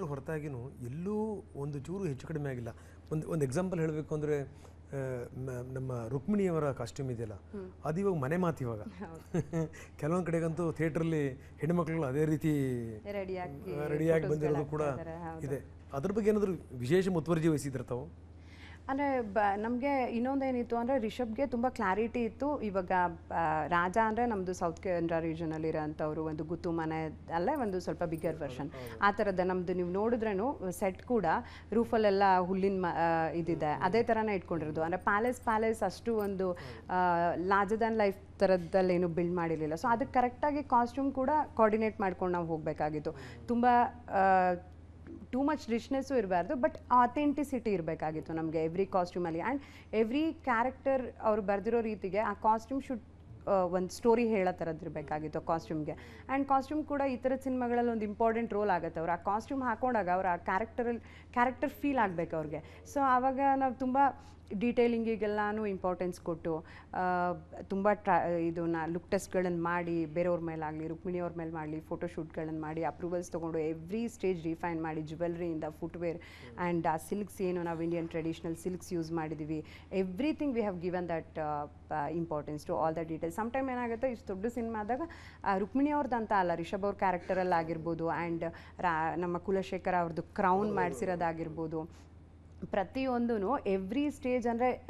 ಮಾಡಿದ್ರ ಹೊರತಾಗಿನೂ ಎಲ್ಲೂ ಒಂದು ಚೂರು ಹೆಚ್ಚು ಕಡಿಮೆ ಆಗಿಲ್ಲ. ಒಂದು ಒಂದು ಎಕ್ಸಾಂಪಲ್ ಹೇಳಬೇಕು ಅಂದರೆ ನಮ್ಮ ರುಕ್ಮಿಣಿಯವರ ಕಾಸ್ಟ್ಯೂಮ್ ಇದೆಯಲ್ಲ ಅದು ಇವಾಗ ಮನೆ ಮಾತು ಇವಾಗ. ಕೆಲವೊಂದು ಕಡೆಗಂತೂ ಥಿಯೇಟ್ರಲ್ಲಿ ಹೆಣ್ಮಕ್ಳುಗಳು ಅದೇ ರೀತಿ ರೆಡಿಯಾಗಿ ರೆಡಿಯಾಗಿ ಬಂದಿರೋದು ಕೂಡ ಇದೆ. ಅದ್ರ ಬಗ್ಗೆ ಏನಾದರೂ ವಿಶೇಷ ಮುತುವರ್ಜಿ ವಹಿಸಿದ್ರೆ ತಾವು? ಅಂದರೆ ಬ ನಮಗೆ ಇನ್ನೊಂದೇನಿತ್ತು ಅಂದರೆ ರಿಷಬ್ಗೆ ತುಂಬ ಕ್ಲಾರಿಟಿ ಇತ್ತು. ಇವಾಗ ರಾಜ ಅಂದರೆ ನಮ್ಮದು ಸೌತ್ ಕೇಂದ್ರ ರೀಜನಲ್ಲಿ ಇರೋಂಥವ್ರು ಒಂದು ಗುತ್ತು ಮನೆ ಅಲ್ಲೇ ಒಂದು ಸ್ವಲ್ಪ ಬಿಗ್ಗರ್ ವರ್ಷನ್ ಆ ಥರದ ನಮ್ಮದು ನೀವು ನೋಡಿದ್ರೂ ಸೆಟ್ ಕೂಡ ರೂಫಲ್ಲೆಲ್ಲ ಹುಲ್ಲಿನ ಮ ಇದಿದೆ. ಅದೇ ಥರನೇ ಇಟ್ಕೊಂಡಿರೋದು. ಅಂದರೆ ಪ್ಯಾಲೇಸ್ ಪ್ಯಾಲೇಸ್ ಅಷ್ಟು ಒಂದು ಲಾರ್ಜರ್ ದ್ಯಾನ್ ಲೈಫ್ ಥರದ್ದಲ್ಲಿ ಏನು ಬಿಲ್ಡ್ ಮಾಡಿರಲಿಲ್ಲ. ಸೊ ಅದಕ್ಕೆ ಕರೆಕ್ಟಾಗಿ ಕಾಸ್ಟ್ಯೂಮ್ ಕೂಡ ಕೋಆರ್ಡಿನೇಟ್ ಮಾಡ್ಕೊಂಡು ನಾವು ಹೋಗಬೇಕಾಗಿತ್ತು. ತುಂಬ ಟೂ ಮಚ್ ರಿಚ್ನೆಸ್ಸು ಇರಬಾರ್ದು ಬಟ್ ಅಥೆಂಟಿಸಿಟಿ ಇರಬೇಕಾಗಿತ್ತು ನಮಗೆ ಎವ್ರಿ ಕಾಸ್ಟ್ಯೂಮಲ್ಲಿ ಆ್ಯಂಡ್ ಎವ್ರಿ ಕ್ಯಾರೆಕ್ಟರ್ ಅವ್ರು ಬರೆದಿರೋ ರೀತಿಗೆ ಆ ಕಾಸ್ಟ್ಯೂಮ್ ಶುಡ್ ಒಂದು ಸ್ಟೋರಿ ಹೇಳೋ ಥರದ್ದು ಇರಬೇಕಾಗಿತ್ತು ಕಾಸ್ಟ್ಯೂಮ್ಗೆ ಆ್ಯಂಡ್ ಕಾಸ್ಟ್ಯೂಮ್ ಕೂಡ ಈ ಥರದ ಸಿನಿಮಾಗಳಲ್ಲಿ ಒಂದು ಇಂಪಾರ್ಟೆಂಟ್ ರೋಲ್ ಆಗುತ್ತೆ ಅವ್ರು. ಆ ಕಾಸ್ಟ್ಯೂಮ್ ಹಾಕೊಂಡಾಗ ಅವ್ರು ಆ ಕ್ಯಾರೆಕ್ಟರಲ್ಲಿ ಕ್ಯಾರೆಕ್ಟರ್ ಫೀಲ್ ಆಗಬೇಕು ಅವ್ರಿಗೆ. ಸೊ ಆವಾಗ ನಾವು ತುಂಬ ಡೀಟೇಲಿಂಗಿಗೆಲ್ಲಾನು ಇಂಪಾರ್ಟೆನ್ಸ್ ಕೊಟ್ಟು ತುಂಬ ಟ್ರಾ ಇದನ್ನ ಲುಕ್ ಟೆಸ್ಟ್ಗಳನ್ನು ಮಾಡಿ, ಬೇರೆಯವ್ರ ಮೇಲಾಗಲಿ, ರುಕ್ಮಿಣಿಯವ್ರ ಮೇಲೆ ಮಾಡಲಿ ಫೋಟೋಶೂಟ್ಗಳನ್ನು ಮಾಡಿ ಅಪ್ರೂವಲ್ಸ್ ತೊಗೊಂಡು ಎವ್ರಿ ಸ್ಟೇಜ್ ರಿಫೈನ್ ಮಾಡಿ ಜ್ಯುವೆಲ್ರಿಯಿಂದ ಫುಟ್ವೇರ್ ಆ್ಯಂಡ್ ಆ ಸಿಲ್ಕ್ಸ್ ಏನು ನಾವು ಇಂಡಿಯನ್ ಟ್ರೆಡಿಷನಲ್ ಸಿಲ್ಕ್ಸ್ ಯೂಸ್ ಮಾಡಿದ್ದೀವಿ everything we have given that importance to all the details some time ಏನಾಗುತ್ತೆ, ಇಷ್ಟು ದೊಡ್ಡ ಸಿನಿಮಾದಾಗ ರುಕ್ಮಿಣಿ ಅವ್ರದ್ದು ಅಂತ ಅಲ್ಲ, ರಿಷಬ್ ಅವ್ರ ಕ್ಯಾರೆಕ್ಟರಲ್ಲಿ ಆಗಿರ್ಬೋದು ಆ್ಯಂಡ್ ರಾ, ನಮ್ಮ ಕುಲಶೇಖರ್ ಅವ್ರದ್ದು ಕ್ರೌನ್ ಮಾಡಿಸಿರೋದಾಗಿರ್ಬೋದು. ಪ್ರತಿಯೊಂದು ಎವ್ರಿ ಸ್ಟೇಜ್ ಅಂದ್ರೆ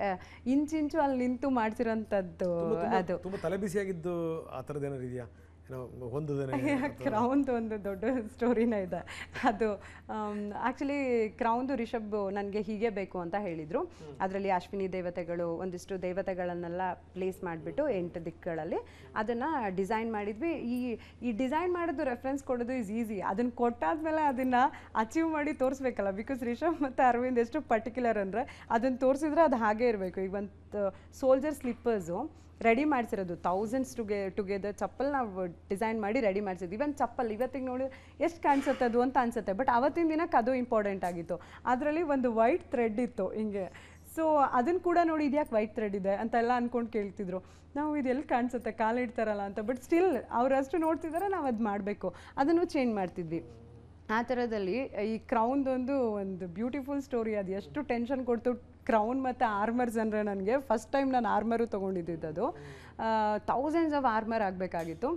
ಇಂಚಿಂಚು ಅಲ್ಲಿ ನಿಂತು ಮಾಡ್ಸಿರೋಂಥದ್ದು ಅದು. ತುಂಬಾ ತಲೆ ಬಿಸಿಯಾಗಿದ್ದು ಆ ಥರದ್ದು ಏನಾದ್ರು ಇದೆಯಾ? ಕ್ರೌನ್ದು ಒಂದು ದೊಡ್ಡ ಸ್ಟೋರಿನೇ ಇದೆ. ಅದು ಆ್ಯಕ್ಚುಲಿ ಕ್ರೌನ್ದು ರಿಷಬ್ ನನಗೆ ಹೀಗೆ ಬೇಕು ಅಂತ ಹೇಳಿದರು. ಅದರಲ್ಲಿ ಅಶ್ವಿನಿ ದೇವತೆಗಳು ಒಂದಿಷ್ಟು ದೇವತೆಗಳನ್ನೆಲ್ಲ ಪ್ಲೇಸ್ ಮಾಡಿಬಿಟ್ಟು ಎಂಟು ದಿಕ್ಕುಗಳಲ್ಲಿ ಅದನ್ನು ಡಿಸೈನ್ ಮಾಡಿದ್ವಿ. ಈ ಈ ಡಿಸೈನ್ ಮಾಡೋದು ರೆಫರೆನ್ಸ್ ಕೊಡೋದು ಈಸ್ ಈಸಿ ಅದನ್ನು ಕೊಟ್ಟಾದ್ಮೇಲೆ ಅದನ್ನು ಅಚೀವ್ ಮಾಡಿ ತೋರಿಸ್ಬೇಕಲ್ಲ ಬಿಕಾಸ್ ರಿಷಬ್ ಮತ್ತು ಅರವಿಂದ್ ಎಷ್ಟು ಪರ್ಟಿಕ್ಯುಲರ್ ಅಂದರೆ ಅದನ್ನು ತೋರಿಸಿದ್ರೆ ಅದು ಹಾಗೇ ಇರಬೇಕು. ಈಗ ಒಂದು ಸೋಲ್ಜರ್ ಸ್ಲಿಪ್ಪರ್ಸು ರೆಡಿ ಮಾಡಿಸಿರೋದು. ಥೌಸಂಡ್ಸ್ ಟುಗೆ, ಟುಗೆದರ್ ಚಪ್ಪಲ್ ನಾವು ಡಿಸೈನ್ ಮಾಡಿ ರೆಡಿ ಮಾಡಿಸಿದ್ವಿ. ಇವನ್ ಚಪ್ಪಲ್, ಇವತ್ತಿಗೆ ನೋಡಿ ಎಷ್ಟು ಕಾಣಿಸುತ್ತೆ ಅದು ಅಂತ ಅನ್ಸುತ್ತೆ. ಬಟ್ ಅವತ್ತಿನ ದಿನಕ್ಕೆ ಅದು ಇಂಪಾರ್ಟೆಂಟ್ ಆಗಿತ್ತು. ಅದರಲ್ಲಿ ಒಂದು ವೈಟ್ ಥ್ರೆಡ್ ಇತ್ತು ಹಿಂಗೆ. ಸೊ ಅದನ್ನು ಕೂಡ ನೋಡಿ ಇದ್ಯಾಕೆ ವೈಟ್ ಥ್ರೆಡ್ ಇದೆ ಅಂತೆಲ್ಲ ಅಂದ್ಕೊಂಡು ಕೇಳ್ತಿದ್ರು. ನಾವು ಇದೆಲ್ಲಿ ಕಾಣಿಸುತ್ತೆ? ಕಾಲು ಇಡ್ತಾರಲ್ಲ ಅಂತ. ಬಟ್ ಸ್ಟಿಲ್ ಅವ್ರು ಅಷ್ಟು ನೋಡ್ತಿದ್ದಾರೆ ನಾವು ಅದು ಮಾಡಬೇಕು. ಅದನ್ನು ಚೇಂಜ್ ಮಾಡ್ತಿದ್ವಿ. ಆ ಥರದಲ್ಲಿ ಈ ಕ್ರೌನ್ದೊಂದು ಒಂದು ಬ್ಯೂಟಿಫುಲ್ ಸ್ಟೋರಿ ಅದು. ಎಷ್ಟು ಟೆನ್ಷನ್ ಕೊಡ್ತು ಕ್ರೌನ್ ಮತ್ತು ಆರ್ಮರ್ಸ್ ಅಂದರೆ ನನಗೆ ಫಸ್ಟ್ ಟೈಮ್ ನಾನು ಆರ್ಮರು ಅದು ತೌಸಂಡ್ಸ್ ಆಫ್ ಆರ್ಮರ್ ಆಗಬೇಕಾಗಿತ್ತು.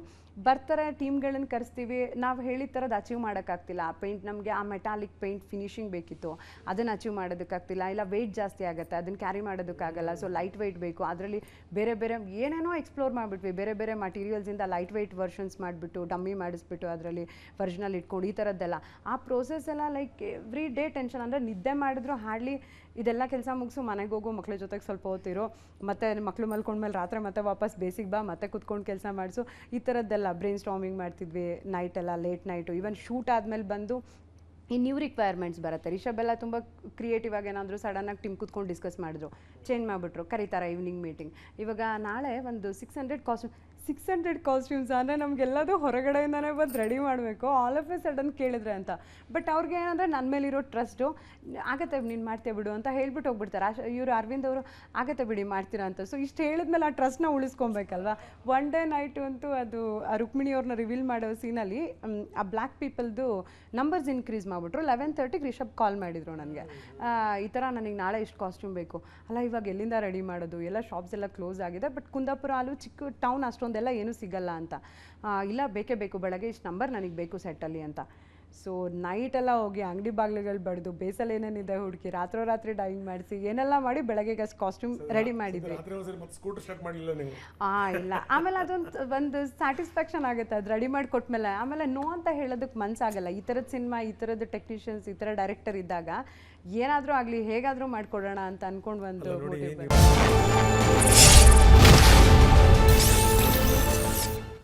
ಬರ್ತಾರೆ ಟೀಮ್ಗಳನ್ನು ಕರೆಸ್ತೀವಿ. ನಾವು ಹೇಳಿದ ಥರದ್ದು ಅಚೀವ್ ಮಾಡೋಕ್ಕಾಗ್ತಿಲ್ಲ. ಆ ಪೇಂಟ್ ನಮಗೆ ಆ ಮೆಟಾಲಿಕ್ ಪೇಂಟ್ ಫಿನಿಶಿಂಗ್ ಬೇಕಿತ್ತು. ಅದನ್ನು ಅಚೀವ್ ಮಾಡೋದಕ್ಕಾಗ್ತಿಲ್ಲ. ಇಲ್ಲ ವೆಯ್ಟ್ ಜಾಸ್ತಿ ಆಗುತ್ತೆ. ಅದನ್ನು ಕ್ಯಾರಿ ಮಾಡೋದಕ್ಕಾಗಲ್ಲ. ಸೊ ಲೈಟ್ ವೆಯ್ಟ್ ಬೇಕು. ಅದರಲ್ಲಿ ಬೇರೆ ಬೇರೆ ಏನೇನೋ ಎಕ್ಸ್ಪ್ಲೋರ್ ಮಾಡಿಬಿಟ್ವಿ. ಬೇರೆ ಬೇರೆ ಮಟೀರಿಯಲ್ಸಿಂದ ಲೈಟ್ ವೆಯ್ಟ್ ವರ್ಷನ್ಸ್ ಮಾಡಿಬಿಟ್ಟು ಡಮ್ಮಿ ಮಾಡಿಸ್ಬಿಟ್ಟು ಅದರಲ್ಲಿ ವರ್ಜಿನಲ್ ಇಟ್ಕೊಂಡು, ಈ ಥರದ್ದೆಲ್ಲ ಆ ಪ್ರೋಸೆಸ್ ಎಲ್ಲ ಲೈಕ್ ಎವ್ರಿ ಡೇ ಟೆನ್ಷನ್ ಅಂದರೆ ನಿದ್ದೆ ಮಾಡಿದ್ರು ಹಾರ್ಡ್ಲಿ ಇದೆಲ್ಲ ಕೆಲಸ ಮುಗಿಸು, ಮನೆಗೆ ಹೋಗು, ಮಕ್ಳ ಜೊತೆಗೆ ಸ್ವಲ್ಪ ಹೊತ್ತಿರು ಮತ್ತೆ ಮಕ್ಳು ಮಲ್ಕೊಂಡ್ಮೇಲೆ ರಾತ್ರಿ ಮತ್ತೆ ವಾಪಸ್ ಬೇಸಿಗೆ ಬಾ, ಮತ್ತೆ ಕುತ್ಕೊಂಡು ಕೆಲಸ ಮಾಡಿಸು. ಈ ಥರದ್ದೆಲ್ಲ ಬ್ರೈನ್ ಸ್ಟಾಮಿಂಗ್ ಮಾಡ್ತಿದ್ವಿ ನೈಟ್ ಎಲ್ಲ ಲೇಟ್ ನೈಟು ಈವನ್ ಶೂಟ್ ಆದಮೇಲೆ ಬಂದು ಈ ನ್ಯೂ ರಿಕ್ವೈರ್ಮೆಂಟ್ಸ್ ಬರುತ್ತೆ. ಎಲ್ಲ ತುಂಬ ಕ್ರಿಯೇಟಿವ್ ಆಗಿ ಏನಾದರೂ ಸಡನ್ನಾಗಿ ಟೀಮ್ ಕೂತ್ಕೊಂಡು ಡಿಸ್ಕಸ್ ಮಾಡಿದ್ರು. ಚೇಂಜ್ ಮಾಡಿಬಿಟ್ರು. ಕರೀತಾರೆ ಈವ್ನಿಂಗ್ ಮೀಟಿಂಗ್ ಇವಾಗ ನಾಳೆ ಒಂದು six hundred costume six hundred costumes ಅಂದರೆ ನಮಗೆಲ್ಲದೂ ಹೊರಗಡೆಯಿಂದನೇ ಬಂದು ರೆಡಿ ಮಾಡಬೇಕು. ಆಲ್ ಆಫ್ ಎ ಸಡನ್ ಕೇಳಿದ್ರೆ ಅಂತ. ಬಟ್ ಅವ್ರಿಗೆ ಏನಂದರೆ ನನ್ನ ಮೇಲಿರೋ ಟ್ರಸ್ಟು ಆಗತ್ತೆ, ನೀನು ಮಾಡ್ತೇ ಬಿಡು ಅಂತ ಹೇಳ್ಬಿಟ್ಟು ಹೋಗ್ಬಿಡ್ತಾರೆ. ಅಶ್ ಇವರು ಅರವಿಂದ್ ಅವರು, ಆಗತ್ತೆ ಬಿಡಿ, ಮಾಡ್ತೀರಾ ಅಂತ. ಸೊ ಇಷ್ಟು ಹೇಳಿದ್ಮೇಲೆ ಆ ಟ್ರಸ್ಟ್ನ ಉಳಿಸ್ಕೊಬೇಕಲ್ವಾ? ಒನ್ ಡೇ ನೈಟು ಅಂತೂ ಅದು ರುಕ್ಮಿಣಿ ರುಕ್ಮಿಣಿಯವ್ರನ್ನ ರಿವೀಲ್ ಮಾಡೋ ಸೀನಲ್ಲಿ ಆ ಬ್ಲ್ಯಾಕ್ ಪೀಪಲ್ದು ನಂಬರ್ಸ್ ಇನ್ಕ್ರೀಸ್ ಮಾಡಿಬಿಟ್ರು. ಲೆವೆನ್ ತರ್ಟಿಗೆ ರಿಷಬ್ ಕಾಲ್ ಮಾಡಿದರು ನನಗೆ. ಈ ಥರ ನನಗೆ ನಾಳೆ ಇಷ್ಟು ಕಾಸ್ಟ್ಯೂಮ್ ಬೇಕು. ಅಲ್ಲ, ಇವಾಗ ಎಲ್ಲಿಂದ ರೆಡಿ ಮಾಡೋದು? ಎಲ್ಲ ಶಾಪ್ಸ್ ಎಲ್ಲ ಕ್ಲೋಸ್ ಆಗಿದೆ. ಬಟ್ ಕುಂದಾಪುರ ಅಲ್ಲೂ ಚಿಕ್ಕ ಟೌನ್ ಅಷ್ಟೊಂದೆಲ್ಲ ಏನೂ ಸಿಗಲ್ಲ ಅಂತ. ಇಲ್ಲ ಬೇಕೇ ಬೇಕು ಬೆಳಗ್ಗೆ ಇಷ್ಟು ನಂಬರ್ ನನಗೆ ಬೇಕು ಸೆಟ್ಟಲ್ಲಿ ಅಂತ. ಸೊ ನೈಟೆಲ್ಲ ಹೋಗಿ ಅಂಗಡಿ ಬಾಗಿಲುಗಳು ಬಡಿದು ಬೇಸಲ್ಲಿ ಏನೇನಿದೆ ಹುಡುಕಿ ರಾತ್ರೋರಾತ್ರಿ ಡೈವಿಂಗ್ ಮಾಡಿಸಿ ಏನೆಲ್ಲ ಮಾಡಿ ಬೆಳಗ್ಗೆ ಕಾಸ್ಟ್ಯೂಮ್ ರೆಡಿ ಮಾಡಿದ್ವಿ. ಹಾಂ ಇಲ್ಲ. ಆಮೇಲೆ ಅದೊಂದು ಒಂದು ಸ್ಯಾಟಿಸ್ಫ್ಯಾಕ್ಷನ್ ಆಗುತ್ತೆ ಅದು ರೆಡಿ ಮಾಡಿ ಕೊಟ್ಮೇಲೆ. ಆಮೇಲೆ ನೋ ಅಂತ ಹೇಳೋದಕ್ಕೆ ಮನ್ಸಾಗಲ್ಲ. ಈ ಥರದ ಸಿನಿಮಾ ಈ ಥರದ ಟೆಕ್ನಿಷಿಯನ್ಸ್ ಈ ಥರ ಡೈರೆಕ್ಟರ್ ಇದ್ದಾಗ ಏನಾದರೂ ಆಗಲಿ ಹೇಗಾದರೂ ಮಾಡಿಕೊಡೋಣ ಅಂತ ಅಂದ್ಕೊಂಡು ಒಂದು.